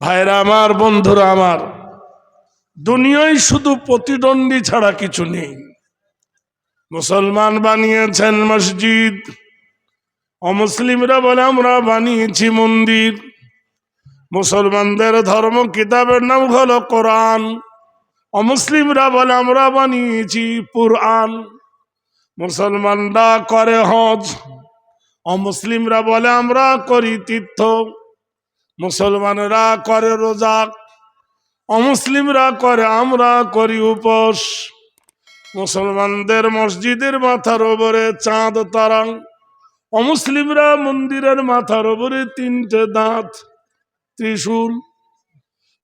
ভাইরা আমার, বন্ধুরা আমার, দুনিয়ায় শুধু প্রতিদ্বন্দ্বী ছাড়া কিছু নেই। মুসলমান বানিয়েছেন মসজিদ, অমুসলিমরা বলে আমরা বানিয়েছি মন্দির। মুসলমানদের ধর্ম, কিতাবের নাম হলো কোরআন। অমুসলিমরা বলে আমরা বানিয়েছি পুরআন। মুসলমানরা করে হজ, অমুসলিমরা বলে আমরা করি তীর্থ। মুসলমানরা করে রোজা, অমুসলিমরা করে, আমরা করি উপোস। মুসলমানদের মসজিদের মাথার ওপরে চাঁদ তারা, অমুসলিমরা মন্দিরের মাথার ওপরে তিনটে দাঁত, ত্রিশূল।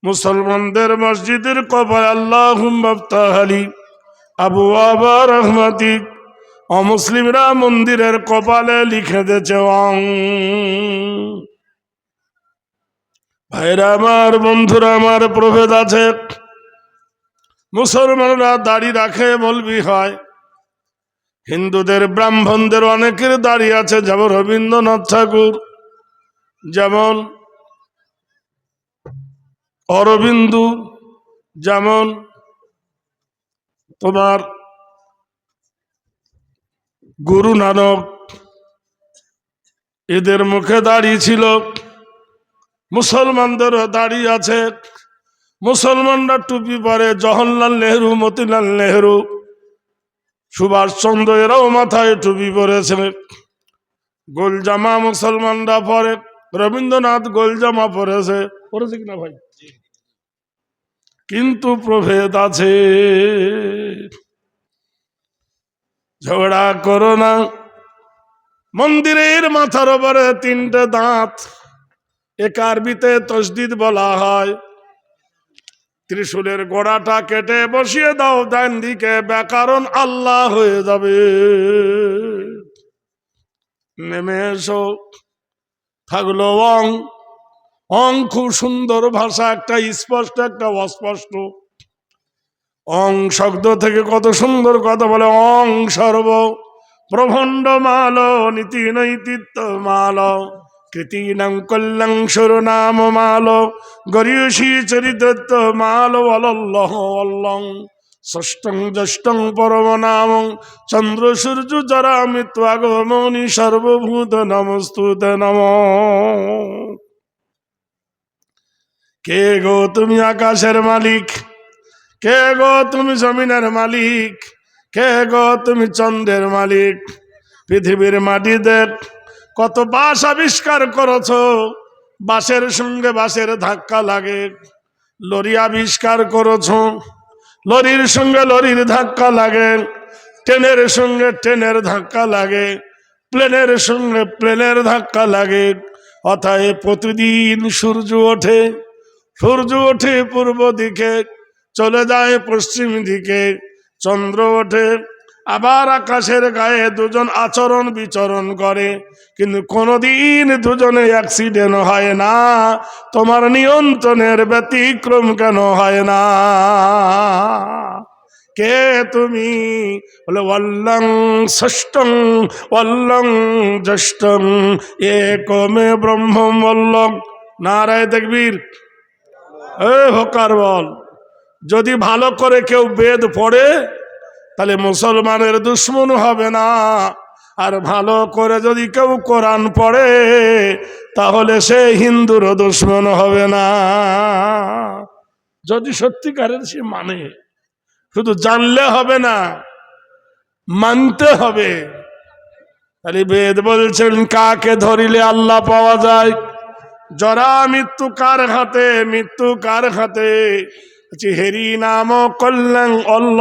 মুসলমানদের মসজিদের কপাল আল্লাহ আলী আবু আবা রহমাতিক অমুসলিমরা মন্দিরের কপালে লিখে দিয়েছে অং ভাইরা আমার, বন্ধুরা আমার, প্রভেদ আছে। মুসলমানরা দাড়ি রাখে বলবি হয়। হিন্দুদের, ব্রাহ্মণদের অনেকের দাড়ি আছে, যেমন রবীন্দ্রনাথ ঠাকুর, যেমন অরবিন্দু, যেমন তোমার গুরু নানক এদের মুখে দাড়ি ছিল। মুসলমানদেরও দাড়ি আছে। মুসলমানরা টুপি পরে জওহরলাল নেহরু মতিলাল নেহরু সুভাষচন্দ্র এরাও মাথায় টুপি পরেছে। গোলজামা মুসলমানরা পরে রবীন্দ্রনাথ গোলজামা পরেছে। পরেছে কিনা ভাই? কিন্তু প্রভেদ আছে। ঝগড়া করো না। মন্দিরের মাথার উপরে তিনটে দাঁত। এক আরবিতে তসদিদ বলা হয়। ত্রিশূলের গোড়াটা কেটে বসিয়ে দাও, ডান দিকে ব্যাকরণ আল্লাহ হয়ে যাবে। নেমে এসো। থাকল অং। অং খুব সুন্দর ভাষা, একটা স্পষ্ট, একটা অস্পষ্ট। অং শব্দ থেকে কত সুন্দর কথা বলে, অং সর্ব প্রভণ্ড মাল নীতি নৈতিত্ব মাল। কৃতিনং কল্যাং সুরনাম মাল, গরিয়সী চরিত্র মাল, অলল্লহ অল্লং। ষষ্ঠং জ্যেষ্ঠং পরম নাম চন্দ্র সূর্য জরা মৃত্যুগমনি সর্বভূত নমস্তুতে নম। কে গো তুমি আকাশের মালিক? কে গো তুমি জমিনের মালিক? কে গো তুমি চন্দ্রের মালিক? পৃথিবীর মাটি দেখ কত বাস আবিষ্কার করেছ? বাসের সঙ্গে বাসের ধাক্কা লাগে। লরি আবিষ্কার করেছ। লরির সঙ্গে লরির ধাক্কা লাগে। ট্রেনের সঙ্গে ট্রেনের ধাক্কা লাগে। প্লেনের সঙ্গে প্লেনের ধাক্কা লাগে। অথায় প্রতিদিন সূর্য ওঠে। সূর্য ওঠে পূর্ব দিকে, চলে যায় পশ্চিম দিকে। চন্দ্র ওঠে আবার আকাশের গায়ে দুজন আচরণ বিচরণ করে, কিন্তু কোনোদিন দুজনে অ্যাক্সিডেন্ট হয় না। তোমার নিয়ন্ত্রণের ব্যতিক্রম কেন হয় না? কে তুমি? বলে অল্লং ষষ্ঠং অল্লং জ্যেষ্ঠং কমে ব্রহ্ম বল্লং নারায় দেখবীর এ হোকার বল, যদি ভালো করে কেউ বেদ পড়ে তাহলে মুসলমানের দুশ্মন হবে না। আর ভালো করে যদি কেউ কোরআন পড়ে তাহলে সে হিন্দুরও দুশ্মন হবে না। যদি সত্যিকারের সে মানে শুধু জানলে হবে না মানতে হবে। তাহলে বেদ বলছেন কাকে ধরিলে আল্লাহ পাওয়া যায়? জরা মৃত্যু কার হাতে? মৃত্যু কার হাতে? বলছি, হেরি নাম কল্যাণ অল্ল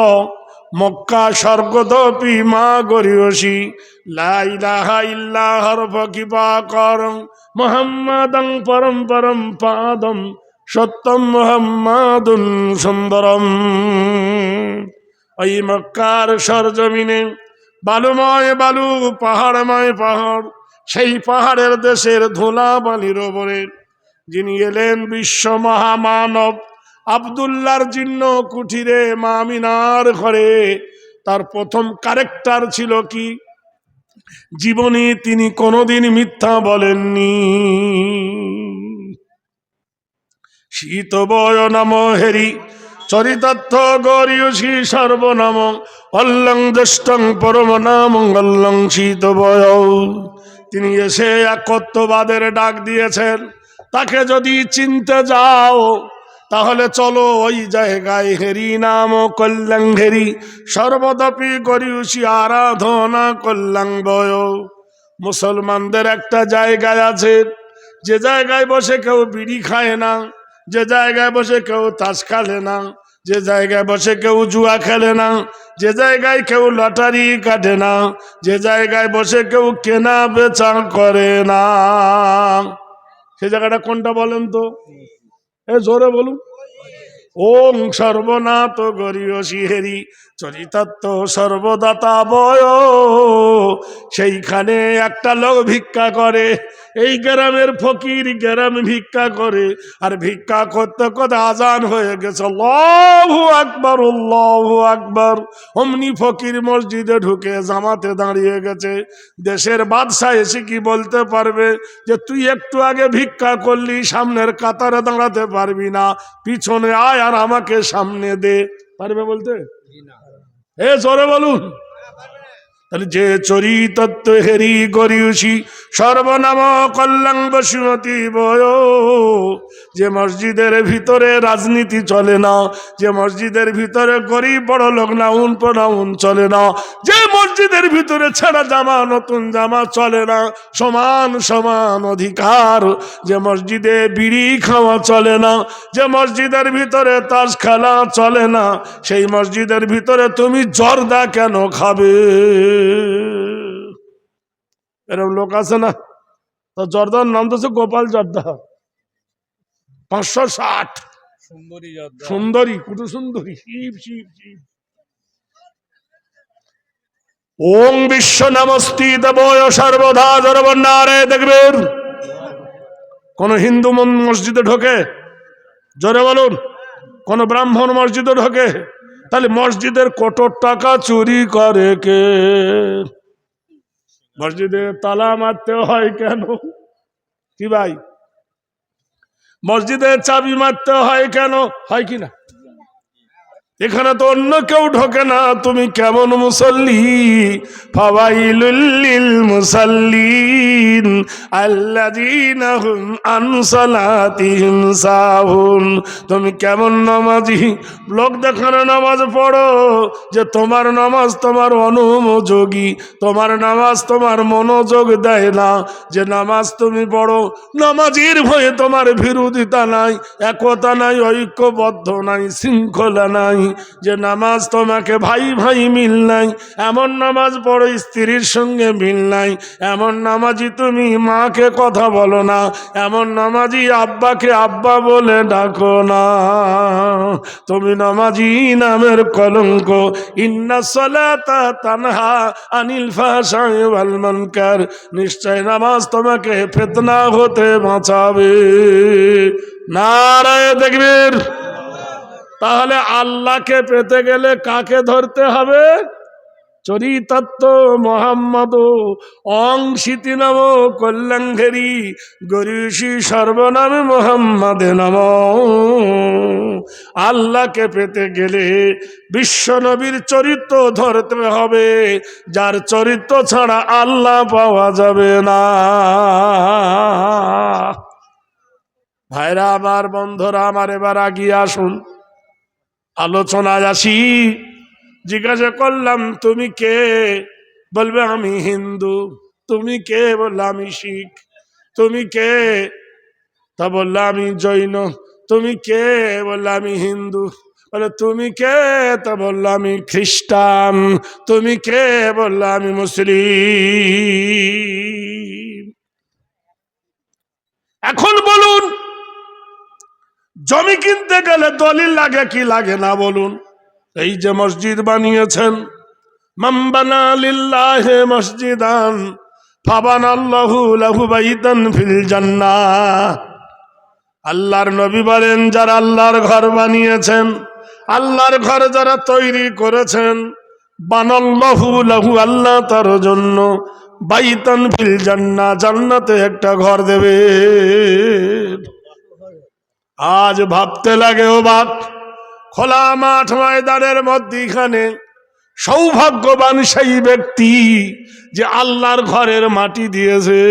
মক্কা স্বর্গদপি মা গরিয়সী লাইলাহা ইল্লাহর ফকিবা করং মোহাম্মদং পরম পরম পাদম। সত্যম মোহাম্মদুন সুন্দরম। ওই মক্কার সরজমিনে বালুময় বালু, পাহাড়ময় পাহাড়, সেই পাহাড়ের দেশের ধুলা বালির ওপরে যিনি এলেন বিশ্ব মহামানব আবদুল্লার জিন্ন কুঠিরে মামিনার ঘরে। তার প্রথম কারেক্টার ছিল কি? জীবনে তিনি কোনোদিন মিথ্যা বলেননি। শীত বয় নাম হেরি, চরিতার্থ গরিয়সী সর্বনাম, অল্লং জ্যেষ্ঠং পরম নাম অল্লং শীত বয়। তিনি এসে একত্ববাদের ডাক দিয়েছেন, তাকে যদি চিনতে যাও তাহলে চলো ওই জায়গায় হেরি নাম কল্যাং হেরি। সর্বদপি গরিয়সী আরাধনা কল্যাং বয়। মুসলমানদের একটা জায়গায় আছে। যে জায়গায় বসে কেউ বিড়ি খায় না, যে জায়গায় বসে কেউ তাস খেলে না, যে জায়গায় বসে কেউ জুয়া খেলে না, যে জায়গায় কেউ লটারি কাটে না, যে জায়গায় বসে কেউ কেনা বেচা করে না। সে জায়গাটা কোনটা বলেন তো? এ জোরে বলুন। ওং সর্বনাথ গরিয়সী হেরি চরিতাত্ম সর্বদাতা বয়। সেইখানে একটা লোক ভিক্ষা করে, এই গ্রামের ফকির গ্রাম ভিক্ষা করে, আর ভিক্ষা করতে করতে আজান হয়ে গেছে। লহু আকবর লহু আকবর। অমনি ফকির মসজিদে ঢুকে জামাতে দাঁড়িয়ে গেছে। দেশের বাদশাহ এসে কি বলতে পারবে যে, তুই একটু আগে ভিক্ষা করলি, সামনের কাতারে দাঁড়াতে পারবি না। পিছনে আয় আর আমাকে সামনে দে। পারবে বলতে? এ জোরে বলুন তাহলে যে চরিতত্ব হেরি গরিয়সী সর্বনাম কল্যাণ বসুমতী বয়। যে মসজিদের ভিতরে রাজনীতি চলে না, যে মসজিদের ভিতরে গরিব বড় লোক নাউন প্রনাউন চলে না, যে মসজিদের ভিতরে ছেঁড়া জামা, নতুন জামা চলে না, সমান সমান অধিকার। যে মসজিদে বিড়ি খাওয়া চলে না, যে মসজিদের ভিতরে তাস খেলা চলে না, সেই মসজিদের ভিতরে তুমি জর্দা কেন খাবে? এরকম লোক আছে না? তো জর্দার নাম তো গোপাল জর্দা। পাঁচশো ষাট। সুন্দরী কুটু সুন্দরী শিব শিব শিব। ওং বিশ্ব নমস্তিত বয় সর্বদা জরবন্নারে দেখবেন। কোন হিন্দু মন- মসজিদে ঢোকে? জোরে বলুন কোন ব্রাহ্মণ মসজিদে ঢোকে? তাহলে মসজিদের কত টাকা চুরি করে কে? মসজিদের তালা মারতে হয় কেন? কি ভাই? মসজিদের চাবি মারতে হয় কেন? হয় কি না? এখানে তো অন্য কেউ ঢোকে না। তুমি কেমন মুসল্লি? ফাওয়াইলুল মুসাল্লিন, আল্লাযীনা হুম আন সাহুন। তুমি কেমন নামাজি? লোক দেখানো নামাজ পড়ো, যে তোমার নামাজ তোমার অনুমোযোগী, তোমার নামাজ তোমার মনোযোগ দেয় না। যে নামাজ তুমি পড়ো, নামাজির ভয়ে তোমার বিরোধিতা নাই, একতা নাই, ঐক্যবদ্ধ নাই, শৃঙ্খলা নাই। যে নামাজ তোমাকে ভাই ভাই মিল নাই, এমন নামাজ পড়ো স্ত্রীর সঙ্গে মিল নাই, এমন নামাজি তুমি মাকে কথা বলো না, এমন নামাজি আব্বাকে আব্বা বলে ডাকো না। তুমি নামাজি নামের কলঙ্ক, ইন্না সলাতা তানহা আনিল মুনকার, নিশ্চয় নামাজ তোমাকে ফিতনা হতে বাঁচাবে। নারায় দেখবীর। তাহলে আল্লাহকে পেতে গেলে কাকে ধরতে হবে? চরিতত্ব মোহাম্মদ অংশিতি নম কল্যাণঘেরি গরিষি সর্বনামে মোহাম্মদে নম। আল্লাহকে পেতে গেলে বিশ্বনবীর চরিত্র ধরতে হবে, যার চরিত্র ছাড়া আল্লাহ পাওয়া যাবে না। ভাইরা, আমার বন্ধুরা, আমার এবার আগিয়ে আসুন। আলোচনায় আসি। জিজ্ঞাসা করলাম, তুমি কে? বলবে, আমি হিন্দু। তুমি কে? বললে, আমি শিখ। তুমি কে? তা বললে, আমি জৈন। তুমি কে? বললে, আমি হিন্দু। বলে, তুমি কে? তা বললে, আমি খ্রিস্টান। তুমি কে? বললে, আমি মুসলিম। এখন জমি কিনতে গেলে দলিল লাগে কি লাগে না বলুন। এই যে মসজিদ বানিয়েছেন মাম্বানা ফাবান লাহু আল্লাহর নবী বলেন, যারা আল্লাহর ঘর বানিয়েছেন, আল্লাহর ঘর যারা তৈরি করেছেন, বানাল্লাহু লাহু আল্লাহ তার জন্য বাইতান ফিল জান্না জান্নাতে একটা ঘর দেবে। আজ ভাবতে লাগে ও বাপ, খোলা মাঠ ময়দানের মধ্যিখানে সৌভাগ্যবান সেই ব্যক্তি যে আল্লাহর ঘরের মাটি দিয়েছে।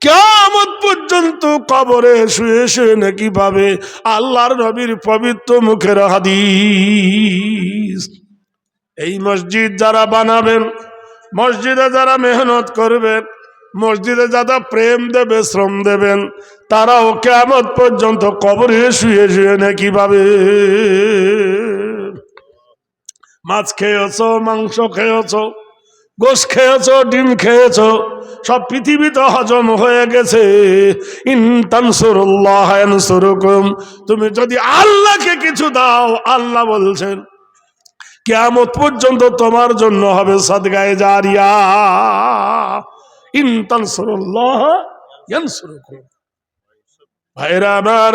কেমন পর্যন্ত কবরে শুয়ে শুয়ে নাকি পাবে আল্লাহর নবীর পবিত্র মুখের হাদিস। এই মসজিদ যারা বানাবেন, মসজিদে যারা মেহনত করবেন, মসজিদে যারা প্রেম দেবে, শ্রম দেবেন তারাও কেমন পর্যন্ত কবরে শুয়ে শুয়ে নাকি পাবে? মাছ খেয়েছ, মাংস খেয়েছ গোস খেয়েছ, ডিম খেয়েছ, সব পৃথিবীতে হজম হয়ে গেছে। তুমি যদি আল্লাহকে কিছু দাও, আল্লাহ বলছেন, কেয়ামত পর্যন্ত তোমার জন্য হবে সদগায়ে জারিয়া। ইনতানসুরুল্লাহ ইয়ানসুরুকুম। ভাইরা আমার